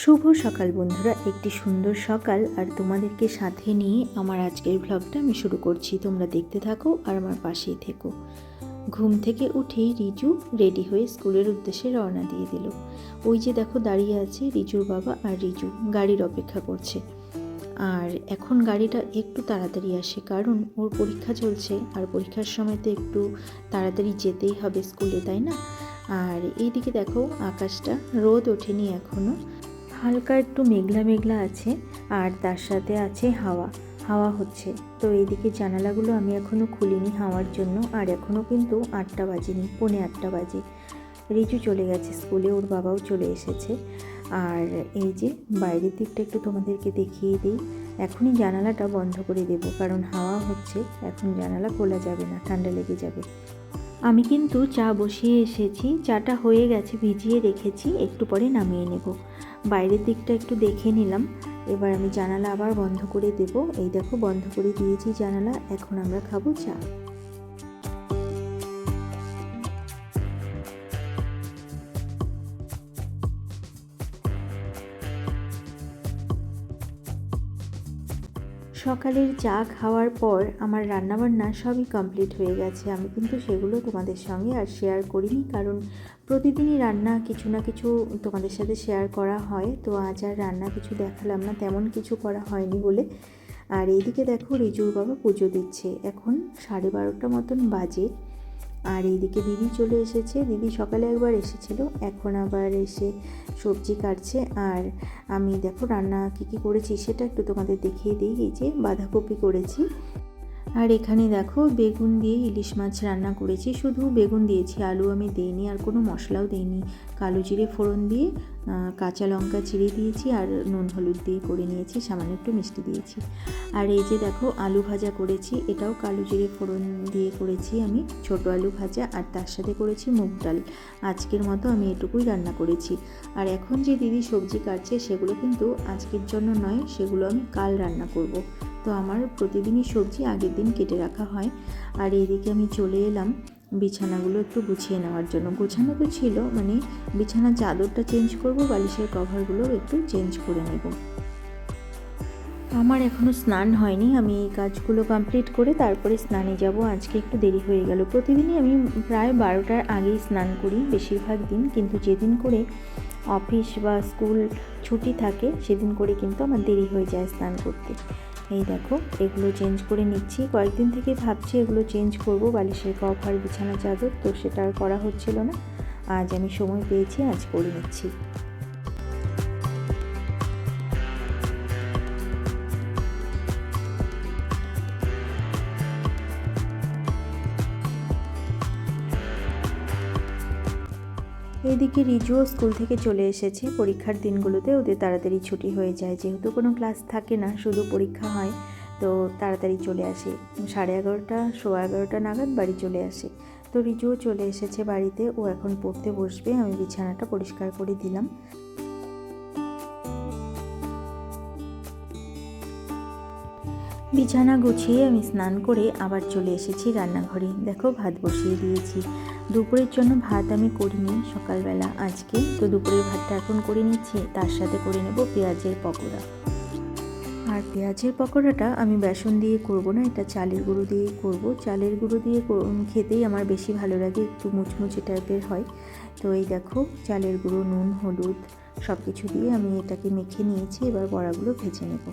শুভ সকাল বন্ধুরা, একটি সুন্দর সকাল। আর তোমাদেরকে সাথে নিয়ে আমার আজকের ভ্লগটা আমি শুরু করছি। তোমরা দেখতে থাকো আর আমার পাশেই থেকো। ঘুম থেকে উঠেই রিজু রেডি হয়ে স্কুলের উদ্দেশ্যে রওনা দিয়ে দিল। ওই যে দেখো দাঁড়িয়ে আছে রিজুর বাবা আর রিজু, গাড়ির অপেক্ষা করছে। আর এখন গাড়িটা একটু তাড়াতাড়ি আসে, কারণ ওর পরীক্ষা চলছে। আর পরীক্ষার সময় তো একটু তাড়াতাড়ি যেতেই হবে স্কুলে, তাই না? আর এইদিকে দেখো আকাশটা, রোদ ওঠেনি এখনও হালকা একটু মেঘলা মেঘলা আছে আর তার সাথে আছে হাওয়া। হাওয়া হচ্ছে। তো এইদিকে জানালাগুলো আমি এখনও খুলিনি হাওয়ার জন্য আর এখনও কিন্তু আটটা বাজেনি, পৌনে আটটা বাজে। রিজু চলে গেছে স্কুলে, ওর বাবাও চলে এসেছে। আর এই যে বাইরের দিকটা একটু তোমাদেরকে দেখিয়ে দিই। এখনই জানালাটা বন্ধ করে দেব কারণ হাওয়া হচ্ছে, এখন জানালা খোলা যাবে না, ঠান্ডা লেগে যাবে। আমি কিন্তু চা বসিয়ে এসেছি, চাটা হয়ে গেছে, ভিজিয়ে রেখেছি, একটু পরে নামিয়ে নেব। বাইরের দিকটা একটু দেখে নিলাম। এবার আমি জানালা আবার বন্ধ করে দেব। এই দেখো, বন্ধ করে দিয়েছি জানালা। এখন আমরা খাব চা। সকালের চা খাওয়ার পর আমার রান্নাবান্না সবই কমপ্লিট হয়ে গেছে। আমি কিন্তু সেগুলো তোমাদের সঙ্গে আর শেয়ার করিনি, কারণ প্রতিদিনই রান্না কিছু না কিছু তোমাদের সাথে শেয়ার করা হয়। তো আজ আর রান্না কিছু দেখালাম না, তেমন কিছু করা হয়নি বলে। আর এইদিকে দেখো রিজুর বাবা পুজো দিচ্ছে। এখন সাড়ে বারোটা মতন বাজে। আর এইদিকে দিদি চলে এসেছে। দিদি সকালে একবার এসেছিল, এখন আবার এসে সবজি কাটছে। আর আমি দেখো রান্না কী কী করেছি সেটা একটু তোমাদের দেখিয়ে দিই। এই যে বাঁধাকপি করেছি। আর এখানে দেখো, বেগুন দিয়ে ইলিশ মাছ রান্না করেছি। শুধু বেগুন দিয়েছি, আলু আমি দিইনি, আর কোনো মশলাও দিইনি। কালো জিরে ফোড়ন দিয়ে কাঁচা লঙ্কা চিড়ে দিয়েছি, আর নুন হলুদ দিয়ে করে নিয়েছি, সামান্য একটু মিষ্টি দিয়েছি। আর এই যে দেখো, আলু ভাজা করেছি, এটাও কালো জিরে ফোড়ন দিয়ে করেছি আমি, ছোট আলু ভাজা, আর তার সাথে করেছি মুগ ডাল। আজকের মতো আমি এটুকুই রান্না করেছি। আর এখন যে দিদি সবজি কাটছে, সেগুলো কিন্তু আজকের জন্য নয়, সেগুলো আমি কাল রান্না করব। তো আমার প্রতিদিনই সবজি আগের দিন কেটে রাখা হয়। আর এদিকে আমি চলে এলাম বিছানাগুলো একটু গুছিয়ে নেওয়ার জন্য। গোছানো তো ছিল মানে বিছানার চাদরটা চেঞ্জ করব, বালিশের কভারগুলো একটু চেঞ্জ করে নেব। আমার এখনও স্নান হয়নি, আমি এই কাজগুলো কমপ্লিট করে তারপরে স্নানে যাব। আজকে একটু দেরি হয়ে গেল। প্রতিদিনই আমি প্রায় বারোটার আগেই স্নান করি, বেশিরভাগ দিন। কিন্তু যেদিন করে অফিস বা স্কুল ছুটি থাকে, সেদিন করে কিন্তু আমার দেরি হয়ে যায় স্নান করতে। এই দেখো, এগুলো চেঞ্জ করে নিচ্ছি। কয়েকদিন থেকে ভাবছি এগুলো চেঞ্জ করব, বালিশের কভার বিছানা চাদর, তো সেটা আর করা হচ্ছিল না। আজ আমি সময় পেয়েছি, আজ করে নিচ্ছি। এদিকে রিজুও স্কুল থেকে চলে এসেছে। পরীক্ষার দিনগুলোতে ওদের তাড়াতাড়ি ছুটি হয়ে যায়। যেহেতু কোনো ক্লাস থাকে না, শুধু পরীক্ষা হয়, তো তাড়াতাড়ি চলে আসে। সাড়ে এগারোটা, সোয়া এগারোটা নাগাদ বাড়ি চলে আসে। তো রিজুও চলে এসেছে বাড়িতে। ও এখন পড়তে বসবে। আমি বিছানাটা পরিষ্কার করে দিলাম। বিছানা গুছিয়ে আমি স্নান করে আবার চলে এসেছি রান্নাঘরে। দেখো, ভাত বসিয়ে দিয়েছি। দুপুরের জন্য ভাত আমি করিনি সকালবেলা, আজকে তো দুপুরের ভাতটা এখন করে নিচ্ছি, তার সাথে করে নেব পেঁয়াজের পকোড়া। আর পেঁয়াজের পকোড়াটা আমি বেসন দিয়ে করব না, এটা চালের গুঁড়ো দিয়ে করব। চালের গুঁড়ো দিয়ে খেতেই আমার বেশি ভালো লাগে, একটু মুচমুচে টাইপের হয়। তো এই দেখো, চালের গুঁড়ো, নুন, হলুদ সব কিছু দিয়ে আমি এটাকে মেখে নিয়েছি, এবার বড়াগুলো ভেজে নেব।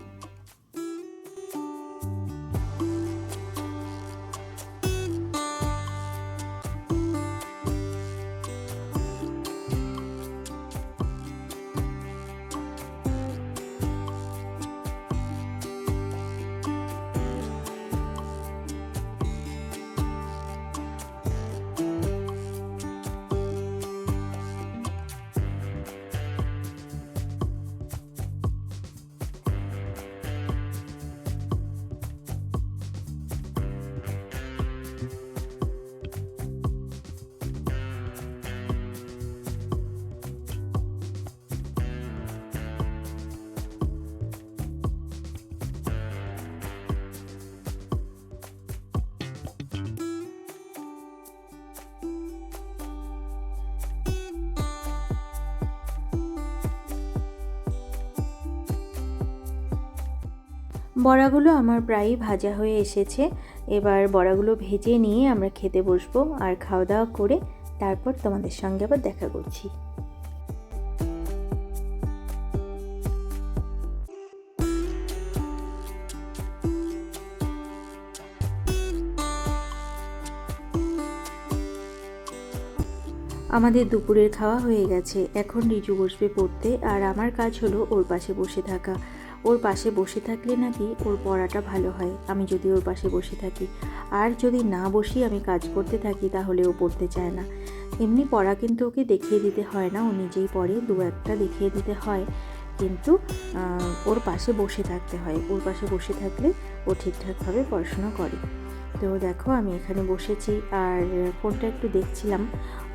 বড়াগুলো আমার প্রায়ই ভাজা হয়ে এসেছে। এবার বড়াগুলো ভেজে নিয়ে আমরা খেতে বসবো আর খাওয়া দাওয়া করে তারপর তোমাদের সঙ্গে আবার দেখা করছি। আমাদের দুপুরের খাওয়া হয়ে গেছে। এখন রিজু বসবে পড়তে আর আমার কাজ হলো ওর পাশে বসে থাকা। ওর পাশে বসে থাকলে নাকি ওর পড়াটা ভালো হয়, আমি যদি ওর পাশে বসে থাকি। আর যদি না বসি, আমি কাজ করতে থাকি, তাহলে ও পড়তে চায় না। এমনি পড়া কিন্তু ওকে দেখিয়ে দিতে হয় না, ও নিজেই পড়ে, দু একটা দেখিয়ে দিতে হয়। কিন্তু ওর পাশে বসে থাকতে হয়। ওর পাশে বসে থাকলে ও ঠিকঠাকভাবে পড়াশোনা করে। তো দেখো, আমি এখানে বসেছি আর ফোনটা একটু দেখছিলাম।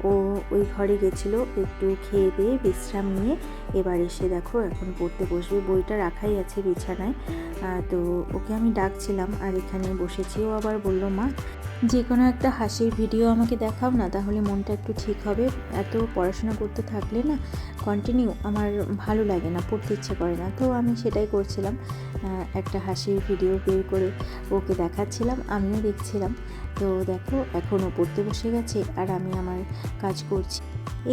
ও ওই ঘরে গেছিল একটু খেয়ে দিয়ে বিশ্রাম নিয়ে। এবার এসে দেখো, এখন পড়তে বসবে। বইটা রাখাই আছে বিছানায়। তো ওকে আমি ডাকছিলাম আর এখানে বসেছি। ও আবার বলল, মা যে কোনো একটা হাসির ভিডিও আমাকে দেখাও না, তাহলে মনটা একটু ঠিক হবে। এত পড়াশোনা করতে থাকলে না কন্টিনিউ আমার ভালো লাগে না, পড়তে ইচ্ছে করে না। তো আমি সেটাই করছিলাম একটা হাসির ভিডিও বের করে ওকে দেখাচ্ছিলাম, আমিও দেখছিলাম। তো দেখো, এখনও পড়তে বসে গেছে আর আমি আমার কাজ করছি।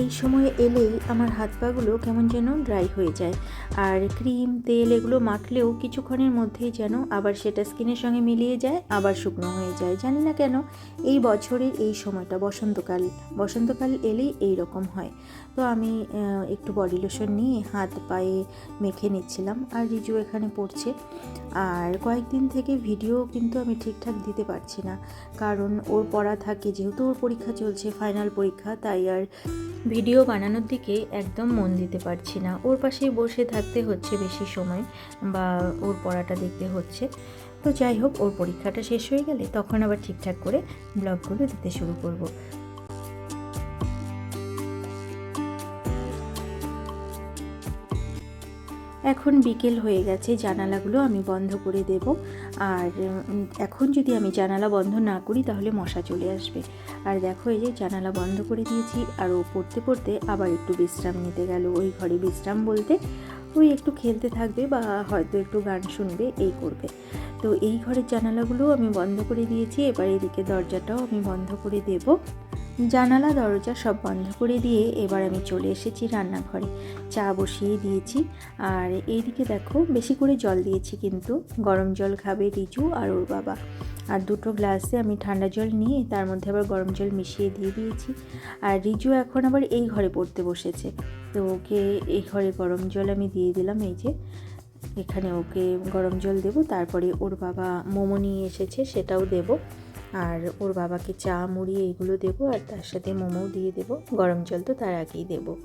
এই সময় এলেই আমার হাত পাগুলো কেমন যেন ড্রাই হয়ে যায় আর ক্রিম তেল এগুলো মাখলেও কিছুক্ষণের মধ্যেই যেন আবার সেটা স্কিনের সঙ্গে মিলিয়ে যায়, আবার শুকনো হয়ে যায়। জানি না কেন, এই বছরের এই সময়টা বসন্তকাল বসন্তকাল এলেই এই রকম হয়। তো আমি একটু বডি লোশন নিয়ে হাত পায়ে মেখে নিচ্ছিলাম। আর রিজু এখানে পড়ছে। আর কয়েকদিন থেকে ভিডিও কিন্তু আমি ঠিকঠাক দিতে পারছি না। কারণ ওর পড়া থাকে, যেহেতু ওর পরীক্ষা চলছে ফাইনাল পরীক্ষা, তাই আর ভিডিও বানানোর দিকে একদম মন দিতে পারছি না। ওর পাশেই বসে থাকতে হচ্ছে বেশি সময়, বা ওর পড়াটা দেখতে হচ্ছে। তো যাই হোক, ওর পরীক্ষাটা শেষ হয়ে গেলে তখন আবার ঠিকঠাক করে ব্লগগুলো দিতে শুরু করব। এখন বিকেল হয়ে গেছে, জানালাগুলো আমি বন্ধ করে দেব। আর এখন যদি আমি জানালা বন্ধ না করি তাহলে মশা চলে আসবে। আর দেখো এই যে জানালা বন্ধ করে দিয়েছি, আর ও পড়তে পড়তে আবার একটু বিশ্রাম নিতে গেল ওই ঘরে বিশ্রাম বলতে। ওই একটু খেলতে থাকবে বা হয়তো একটু গান শুনবে, এই করবে। তো এই ঘরের জানালাগুলো আমি বন্ধ করে দিয়েছি, এবার এদিকে দরজাটাও আমি বন্ধ করে দেবো। জানালা, দরজা সব বন্ধ করে দিয়ে এবার আমি চলে এসেছি রান্নাঘরে। চা বসিয়ে দিয়েছি। আর এইদিকে দেখো, বেশি করে জল দিয়েছি কিন্তু। গরম জল খাবে রিজু আর ওর বাবা। আর দুটো গ্লাসে আমি ঠান্ডা জল নিয়ে তার মধ্যে আবার গরম জল মিশিয়ে দিয়ে দিয়েছি। আর রিজু এখন আবার এই ঘরে পড়তে বসেছে। তো ওকে এই ঘরে গরম জল আমি দিয়ে দিলাম, এই যে। এখানে ওকে গরম জল দেবো, তারপরে ওর বাবা মোমো নিয়ে এসেছে, সেটাও দেবো। আর ওর বাবাকে চা, মুড়ি, এইগুলো দেবো আর তার সাথে মোমোও দিয়ে দেবো। গরম জল তো তার আগেই দেবো।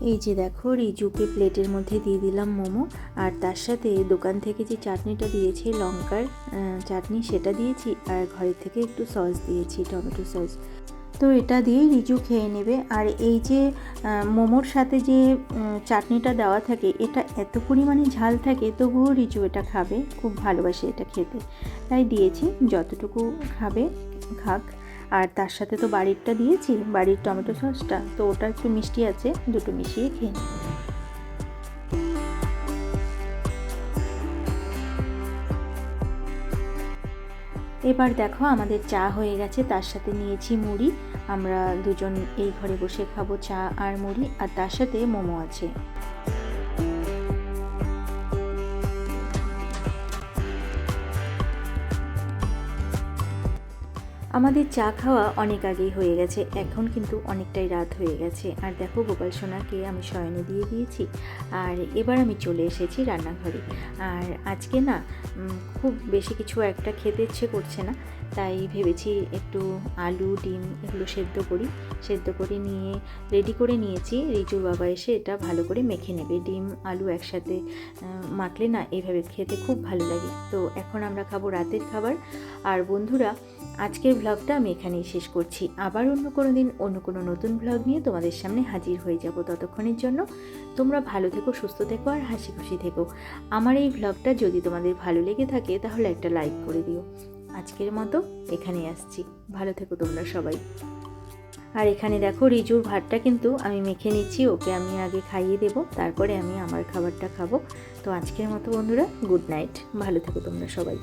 এই যে দেখো, রিজুকে প্লেটের মধ্যে দিয়ে দিলাম মোমো। আর তার সাথে দোকান থেকে যে চাটনিটা দিয়েছে, লঙ্কার চাটনি, সেটা দিয়েছি। আর ঘরের থেকে একটু সস দিয়েছি, টমেটো সস। তো এটা দিয়েই রিজু খেয়ে নেবে। আর এই যে মোমোর সাথে যে চাটনিটা দেওয়া থাকে, এটা এত পরিমাণে ঝাল থাকে, তবুও রিজু এটা খাবে। খুব ভালোবাসে এটা খেতে। তাই দিয়েছি, যতটুকু খাবে, খাক। আর তার সাথে তো বাড়িরটা দিয়েছি, বাড়ির টমেটো সসটা। তো ওটা একটু মিষ্টি আছে, দুটো মিশিয়ে খেয়ে নিই। এবার দেখো আমাদের চা হয়ে গেছে, তার সাথে নিয়েছি মুড়ি। আমরা দুজন এই ঘরে বসে খাব চা আর মুড়ি, আর তার সাথে মোমো আছে। আমাদের চা খাওয়া অনেক আগেই হয়ে গেছে, এখন কিন্তু অনেকটাই রাত হয়ে গেছে। আর দেখো গোপাল সোনাকে আমি শয়নে দিয়ে দিয়েছি, আর এবার আমি চলে এসেছি রান্নাঘরে। আর আজকে না খুব বেশি কিছু একটা খেতে ইচ্ছে করছে না, তাই ভেবেছি একটু আলু, ডিম এগুলো সেদ্ধ করি। সেদ্ধ করে নিয়ে, রেডি করে নিয়েছি। রিজুর বাবা এসে এটা ভালো করে মেখে নেবে। ডিম, আলু একসাথে মাখলে না এইভাবে খেতে খুব ভালো লাগে। তো এখন আমরা খাব রাতের খাবার। আর বন্ধুরা, আজকের ব্লগটা আমি এখানেই শেষ করছি। আবার অন্য কোনো দিন, অন্য কোনো নতুন ব্লগ নিয়ে তোমাদের সামনে হাজির হয়ে যাব ততক্ষণের জন্য। তোমরা ভালো থেকো, সুস্থ থেকো আর হাসি খুশি থেকো। আমার এই ব্লগটা যদি তোমাদের ভালো লেগে থাকে, তাহলে একটা লাইক করে দিও। আজকের মতো এখানেই আসছি। ভালো থেকো তোমরা সবাই। আর এখানে দেখো রিজুর ভাতটা কিন্তু আমি মেখে নিচ্ছি, ওকে আমি আগে খাইয়ে দেব, তারপরে আমি আমার খাবারটা খাব। তো আজকের মতো বন্ধুরা গুড নাইট ভালো থেকো তোমরা সবাই।